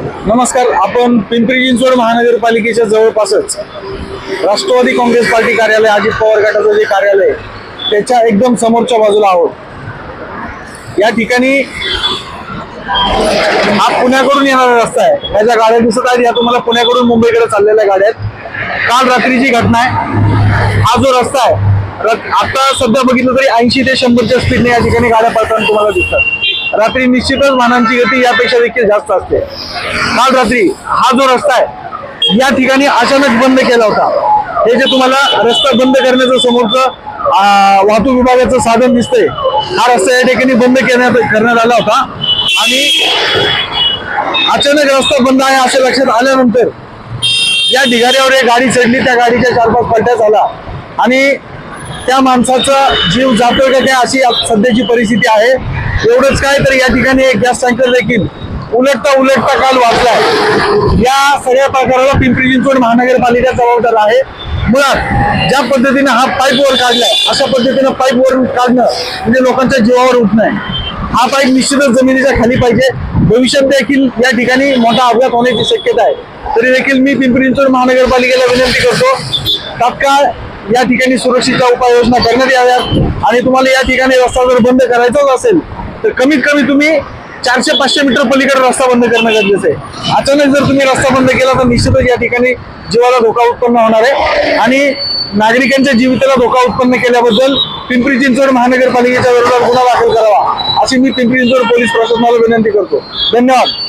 नमस्कार आपण पिंपरी चिंचवड महानगरपालिकेच्या जवळपासच राष्ट्रवादी काँग्रेस पार्टी कार्यालय अजित पवार गटाचं जे कार्यालय त्याच्या एकदम समोरच्या बाजूला आहोत. या ठिकाणी हा पुण्याकडून येणारा रस्ता आहे. याच्या गाड्या दिसत आहेत या तुम्हाला पुण्याकडून मुंबईकडे चाललेल्या गाड्या आहेत. काल रात्रीची घटना आहे हा जो रस्ता आहे र- आता सध्या बघितलं तरी ऐंशी ते शंभरच्या स्पीडने या ठिकाणी गाड्या पळताना तुम्हाला दिसतात. रात्री निश्चितच वाहनांची गती यापेक्षा देखील जास्त असते. काल रात्री हा जो रस्ता आहे या ठिकाणी अचानक बंद केला होता. हे जे तुम्हाला रस्ता बंद करण्याचं समोरचं वाहतूक विभागाचं साधन दिसतंय हा रस्ता या ठिकाणी बंद करण्यात करण्यात आला होता. आणि अचानक रस्ता बंद आहे असे लक्षात आल्यानंतर या ढिगाऱ्यावर एक गाडी चढली. त्या गाडीच्या चार पाच पलट्या झाला आणि त्या माणसाचा जीव जातोय का काय अशी सध्याची परिस्थिती आहे. एवढंच काय तर या ठिकाणी एक गॅस टँकर देखील उलटता उलटता काल वाचलाय. या सगळ्या प्रकाराला पिंपरी चिंचवड महानगरपालिका जबाबदार आहे. मुळात ज्या पद्धतीने हा पाईप वर काढलाय अशा पद्धतीनं पाईप वर काढणं म्हणजे लोकांच्या जीवावर उठणं आहे. हा पाईप निश्चितच जमिनीच्या खाली पाहिजे. भविष्यात देखील या ठिकाणी मोठा अपघात होण्याची शक्यता आहे. तरी देखील मी पिंपरी चिंचवड महानगरपालिकेला विनंती करतो तात्काळ या ठिकाणी सुरक्षेच्या उपाययोजना करण्यात याव्यात. आणि तुम्हाला या ठिकाणी रस्ता जर बंद करायचाच असेल तर कमीत कमी तुम्ही चारशे पाचशे मीटर पलीकडे रस्ता बंद करणं गरजेचं आहे. अचानक जर तुम्ही रस्ता बंद केला तर निश्चितच या ठिकाणी जीवाला धोका उत्पन्न होणार आहे. आणि नागरिकांच्या जीविताला धोका उत्पन्न केल्याबद्दल पिंपरी चिंचवड महानगरपालिकेच्या विरोधात गुन्हा दाखल करावा अशी मी पिंपरी चिंचवड पोलीस प्रशासनाला विनंती करतो. धन्यवाद.